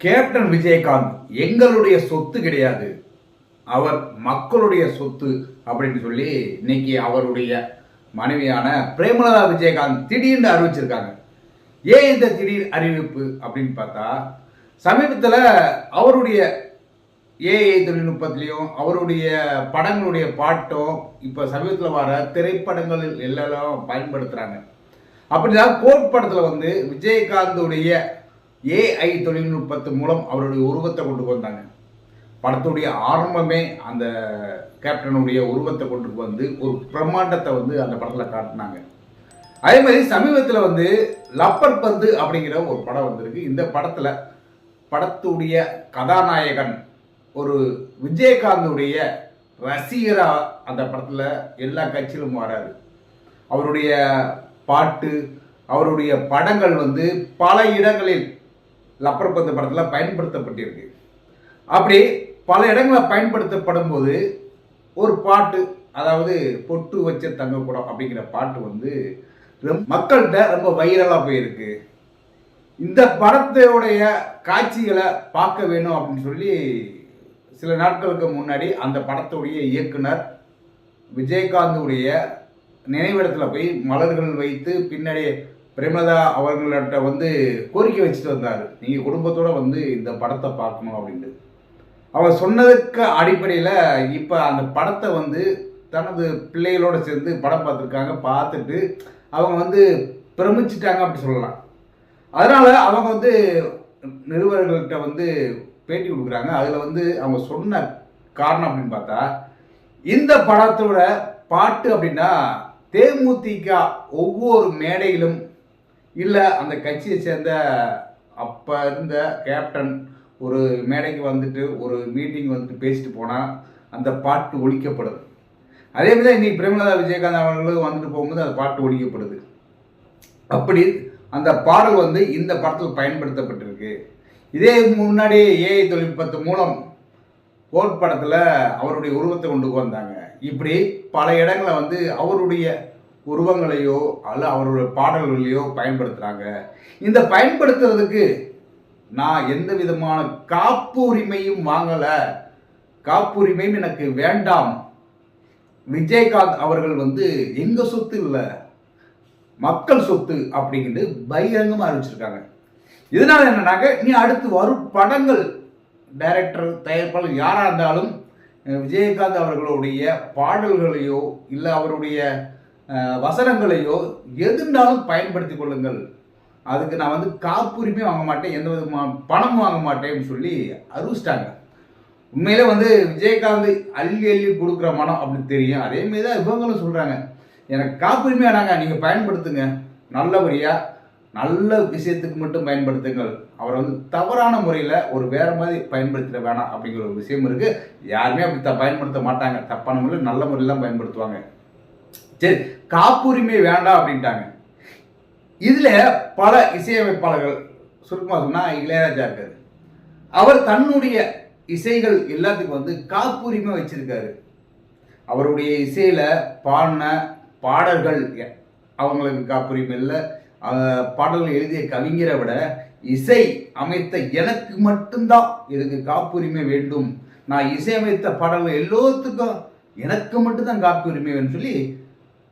Captain Vijayakanth எங்களுடைய சொத்து கிடையாது. அவர் மக்களுடைய சொத்து அப்படின்னு சொல்லி இன்னைக்கு அவருடைய மனைவியான பிரேமலதா விஜயகாந்த் திடீர்னு அறிவிச்சிருக்காங்க. ஏன் இந்த திடீர் அறிவிப்பு அப்படின்னு பார்த்தா சமீபத்தில் அவருடைய ஏஐ தொழில்நுட்பத்திலையும் அவருடைய படங்களுடைய பாட்டும் இப்போ சமீபத்தில் வர திரைப்படங்களில் எல்லாம் பயன்படுத்துகிறாங்க அப்படிதான் கோட் படத்தில் வந்து விஜயகாந்துடைய ஏஐ தொழில்நுட்பத்து மூலம் அவருடைய உருவத்தை கொண்டு வந்தாங்க. படத்துடைய ஆரம்பமே அந்த கேப்டனுடைய உருவத்தை கொண்டு வந்து ஒரு பிரம்மாண்டத்தை வந்து அந்த படத்தில் காட்டினாங்க. அதே மாதிரி சமீபத்தில் வந்து லப்பர் பந்து அப்படிங்கிற ஒரு படம் வந்திருக்கு. இந்த படத்தில் படத்துடைய கதாநாயகன் ஒரு விஜயகாந்துடைய ரசிகராக அந்த படத்தில் எல்லா கட்சியிலும் வராரு. அவருடைய பாட்டு அவருடைய படங்கள் வந்து பல இடங்களில் லப்பர் பந்து படத்தில் பயன்படுத்தப்பட்டிருக்கு. அப்படி பல இடங்களில் பயன்படுத்தப்படும் போது ஒரு பாட்டு அதாவது பொட்டு வச்ச தங்கக்கூடம் அப்படிங்கிற பாட்டு வந்து மக்கள்கிட்ட ரொம்ப வைரலாக போயிருக்கு. இந்த படத்தையுடைய காட்சிகளை பார்க்க வேணும் அப்படின்னு சொல்லி சில நாட்களுக்கு முன்னாடி அந்த படத்துடைய இயக்குனர் விஜயகாந்துடைய நினைவிடத்தில் போய் மலர்கள் வைத்து பின்னாடி பிரேமலதா அவர்கள்ட்ட வந்து கோரிக்கை வச்சுட்டு வந்தார். நீங்கள் குடும்பத்தோடு வந்து இந்த படத்தை பார்க்கணும் அப்படின்ட்டு. அவர் சொன்னதுக்கு அடிப்படையில் இப்போ அந்த படத்தை வந்து தனது பிள்ளைகளோடு சேர்ந்து படம் பார்த்துருக்காங்க பார்த்துட்டு அவங்க வந்து பிரமிச்சிட்டாங்க அப்படி சொல்லலாம். அதனால் அவங்க வந்து நிறுவனர்கள்கிட்ட வந்து பேட்டி கொடுக்குறாங்க. அதில் வந்து அவங்க சொன்ன காரணம் அப்படின்னு பார்த்தா இந்த படத்தோட பாட்டு அப்படின்னா தேமுதிக ஒவ்வொரு மேடையிலும் இல்லை அந்த கட்சியை சேர்ந்த அப்போ இருந்த கேப்டன் ஒரு மேடைக்கு வந்துட்டு ஒரு மீட்டிங் வந்துட்டு பேசிட்டு போனால் அந்த பாட்டு ஒழிக்கப்படுது. அதே மாதிரி இன்றைக்கி பிரேமலதா விஜயகாந்த் அவர்களும் வந்துட்டு போகும்போது அந்த பாட்டு ஒழிக்கப்படுது. அப்படி அந்த பாடல் வந்து இந்த படத்தில் பயன்படுத்தப்பட்டிருக்கு. இதே முன்னாடி ஏஐ தொழில்நுட்பத்து மூலம் கோட் படத்தில் அவருடைய உருவத்தை கொண்டு வந்தாங்க இப்படி பல இடங்களை வந்து அவருடைய உருவங்களையோ அல்ல அவருடைய பாடல்களையோ பயன்படுத்துகிறாங்க இந்த பயன்படுத்துறதுக்கு நான் எந்த விதமான காப்புரிமையும் வாங்கலை. காப்புரிமையும் எனக்கு வேண்டாம். விஜயகாந்த் அவர்கள் வந்து எங்க சொத்து இல்லை? மக்கள் சொத்து அப்படிங்கிட்டு பகிரங்கமாக அறிவிச்சிருக்காங்க. இதனால என்னன்னாக்க நீ அடுத்து வரும் படங்கள் டைரக்டர் தயாரிப்பாளர் யாராக இருந்தாலும் விஜயகாந்த் அவர்களுடைய பாடல்களையோ இல்லை அவருடைய வசனங்களையோ எதுனாலும் பயன்படுத்தி கொள்ளுங்கள். அதுக்கு நான் வந்து காப்புரிமை வாங்க மாட்டேன் எந்த விதமான பணம் வாங்க மாட்டேன்னு சொல்லி அறிவிச்சிட்டாங்க. உண்மையிலே வந்து விஜயகாந்த் அள்ளி அள்ளி கொடுக்குற மனம் அப்படின்னு தெரியும். அதே மாதிரி தான் இவங்களும் சொல்கிறாங்க எனக்கு காப்புரிமை வேணாங்க நீங்கள் பயன்படுத்துங்க. நல்லபடியாக நல்ல விஷயத்துக்கு மட்டும் பயன்படுத்துங்கள். அவரை வந்து தவறான முறையில் ஒரு வேறு மாதிரி பயன்படுத்திட வேணாம் அப்படிங்கிற ஒரு விஷயம் இருக்குது யாருமே அப்படி த பயன்படுத்த மாட்டாங்க. தப்பான முறையில் நல்ல முறையில் தான் பயன்படுத்துவாங்க. சரி காப்புரிமை வேண்டாம் அப்படின்ட்டாங்க. இதில் பல இசையமைப்பாளர்கள் சுருக்கமாக சொன்னால் இளையராஜா இருக்காரு. அவர் தன்னுடைய இசைகள் எல்லாத்துக்கும் வந்து காப்புரிமை வச்சிருக்காரு. அவருடைய இசையில் பாடின பாடல்கள் அவங்களுக்கு காப்புரிமை இல்லை. பாடல்கள் எழுதிய கவிஞரை விட இசை அமைத்த எனக்கு மட்டும்தான் இதுக்கு காப்புரிமை வேண்டும். நான் இசையமைத்த பாடல்கள் எல்லோத்துக்கும் எனக்கு மட்டும்தான் காப்புரிமை வேணும்னு சொல்லி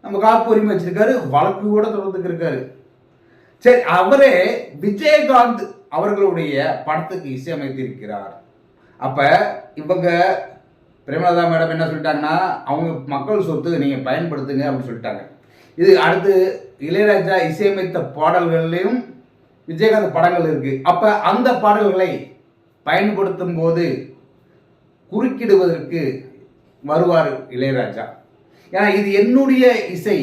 நம்ம காப்புரிமை வச்சிருக்காரு வழக்கு கூட தொடர்ந்துக்கு இருக்காரு. சரி அவரே விஜயகாந்த் அவர்களுடைய படத்துக்கு இசையமைத்திருக்கிறார். அப்ப இவங்க பிரேமலதா மேடம் என்ன சொல்லிட்டாங்கன்னா அவங்க மக்கள் சொத்து நீங்க பயன்படுத்துங்க அப்படின்னு சொல்லிட்டாங்க. இது அடுத்து இளையராஜா இசையமைத்த பாடல்கள்லையும் விஜயகாந்த் படங்கள் இருக்கு. அப்ப அந்த பாடல்களை பயன்படுத்தும் போது குறுக்கிடுவதற்கு வருவார் இளையராஜா. ஏன்னா இது என்னுடைய இசை.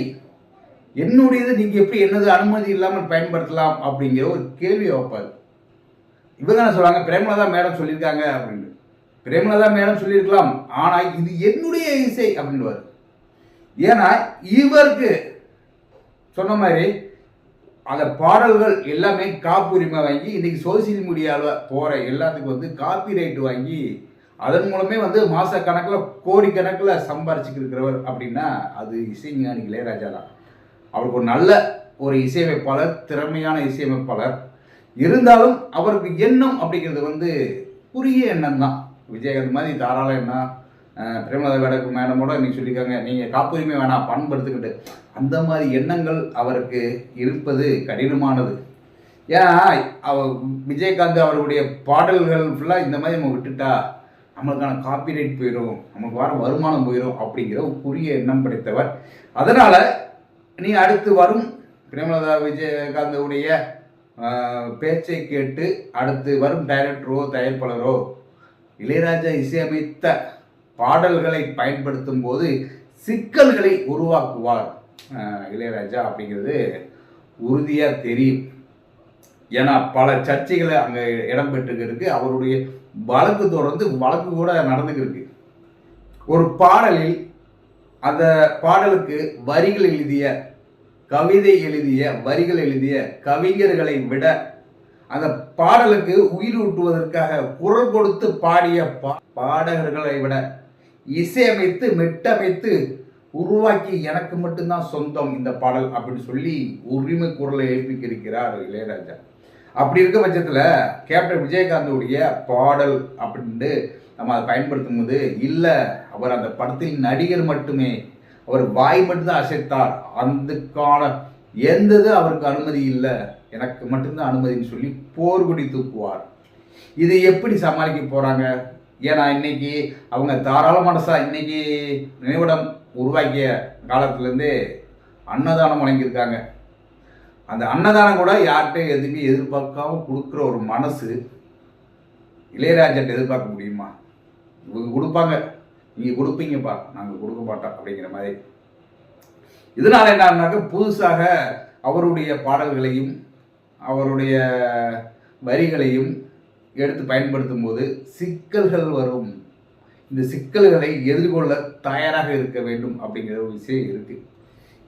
என்னுடையது நீங்க எப்படி என்னது அனுமதி இல்லாமல் பயன்படுத்தலாம் அப்படிங்கிற ஒரு கேள்வியை வைப்பார். இவங்க என்ன சொல்றாங்க பிரேமலதா மேடம் சொல்லியிருக்காங்க அப்படின்னு. பிரேமலதா மேடம் சொல்லியிருக்கலாம் ஆனால் இது என்னுடைய இசை அப்படின்னுவார். ஏன்னா இவருக்கு சொன்ன மாதிரி அந்த பாடல்கள் எல்லாமே காப்புரிமை வாங்கி இன்னைக்கு சோசியல் மீடியாவில் போகிற எல்லாத்துக்கும் வந்து காப்பி ரைட் வாங்கி அதன் மூலமே வந்து மாச கணக்கில் கோடி கணக்கில் சம்பாரிச்சுக்கிட்டு இருக்கிறவர் அப்படின்னா அது இசைஞானி இளையராஜா தான். அவருக்கு ஒரு நல்ல ஒரு இசையமைப்பாளர் திறமையான இசையமைப்பாளர். இருந்தாலும் அவருக்கு எண்ணம் அப்படிங்கிறது வந்து குறுகிய எண்ணம் தான். விஜயகாந்த் மாதிரி தாராள எண்ணம் பிரேமலதா வேடக்கு மேடமோட இன்னைக்கு சொல்லியிருக்காங்க நீங்கள் காப்புரிமை வேணாம் பண்படுத்திக்கிட்டு அந்த மாதிரி எண்ணங்கள் அவருக்கு இருப்பது கடினமானது. ஏன்னா அவ விஜயகாந்த் அவருடைய பாடல்கள் ஃபுல்லாக இந்த மாதிரி நம்ம விட்டுட்டா நம்மளுக்கான காப்பிரைட் போயிடும் நமக்கு வர வருமானம் போயிடும் அப்படிங்கிற புரிய எண்ணம் படைத்தவர். அதனால நீ அடுத்து வரும் பிரேமலதா விஜயகாந்தவுடைய பேச்சை கேட்டு அடுத்து வரும் டைரக்டரோ தயாரிப்பாளரோ இளையராஜா இசையமைத்த பாடல்களை பயன்படுத்தும் போது சிக்கல்களை உருவாக்குவார் இளையராஜா அப்படிங்கிறது உறுதியாக தெரியும். ஏன்னா பல சர்ச்சைகளை அங்கே இடம்பெற்றுருக்கு. அவருடைய வழக்கு தொடர்ந்து வழக்கு கூட நடந்துக்கிருக்கு. ஒரு பாடலில் அந்த பாடலுக்கு வரிகள் எழுதிய கவிதை எழுதிய வரிகள் எழுதிய கவிஞர்களை விட அந்த பாடலுக்கு உயிர் ஊட்டுவதற்காக குரல் கொடுத்து பாடிய பா பாடகர்களை விட இசையமைத்து மெட்டமைத்து உருவாக்கி எனக்கு மட்டும்தான் சொந்தம் இந்த பாடல் அப்படின்னு சொல்லி உரிமை குரலை எழுப்பிக்கிருக்கிறார் இளையராஜா. அப்படி இருக்க பட்சத்தில் கேப்டன் விஜயகாந்தோடைய பாடல் அப்படின்ட்டு நம்ம அதை பயன்படுத்தும் போது இல்லை அவர் அந்த படத்தில் நடிகர் மட்டுமே அவர் வாய் மட்டும்தான் அசைத்தார். அதுக்கான எந்த இது அவருக்கு அனுமதி இல்லை. எனக்கு மட்டும்தான் அனுமதின்னு சொல்லி போர்குடி தூக்குவார். இது எப்படி சமாளிக்க போகிறாங்க ஏன்னா இன்னைக்கு அவங்க தாராள மனசா இன்னைக்கு நினைவிடம் உருவாக்கிய காலத்துலேருந்தே அன்னதானம் வழங்கியிருக்காங்க. அந்த அன்னதானம் கூட யார்கிட்ட எதுவுமே எதிர்பார்க்காம கொடுக்குற ஒரு மனசு இளையராஜாட்ட எதிர்பார்க்க முடியுமா? இவங்க கொடுப்பாங்க. நீங்கள் கொடுப்பீங்கப்பா. நாங்கள் கொடுக்க மாட்டோம் அப்படிங்கிற மாதிரி. இதனால் என்னன்னாக்க புதுசாக அவருடைய பாடல்களையும் அவருடைய வரிகளையும் எடுத்து பயன்படுத்தும் போது சிக்கல்கள் வரும். இந்த சிக்கல்களை எதிர்கொள்ள தயாராக இருக்க வேண்டும் அப்படிங்கிற ஒரு விஷயம் இருக்குது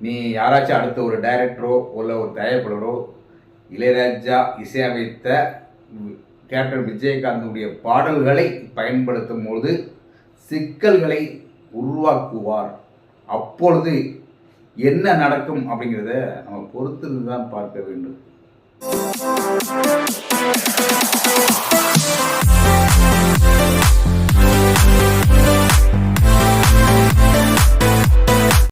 நீ யாராச்சும் அடுத்த ஒரு டைரக்டரோ இல்லை ஒரு தயாரிப்பாளரோ இளையராஜா இசையமைத்த கேப்டன் விஜயகாந்தனுடைய பாடல்களை பயன்படுத்தும் போது சிக்கல்களை உருவாக்குவார் அப்பொழுது என்ன நடக்கும் அப்படிங்கிறத நம்ம பொறுத்திருந்து தான் பார்க்க வேண்டும்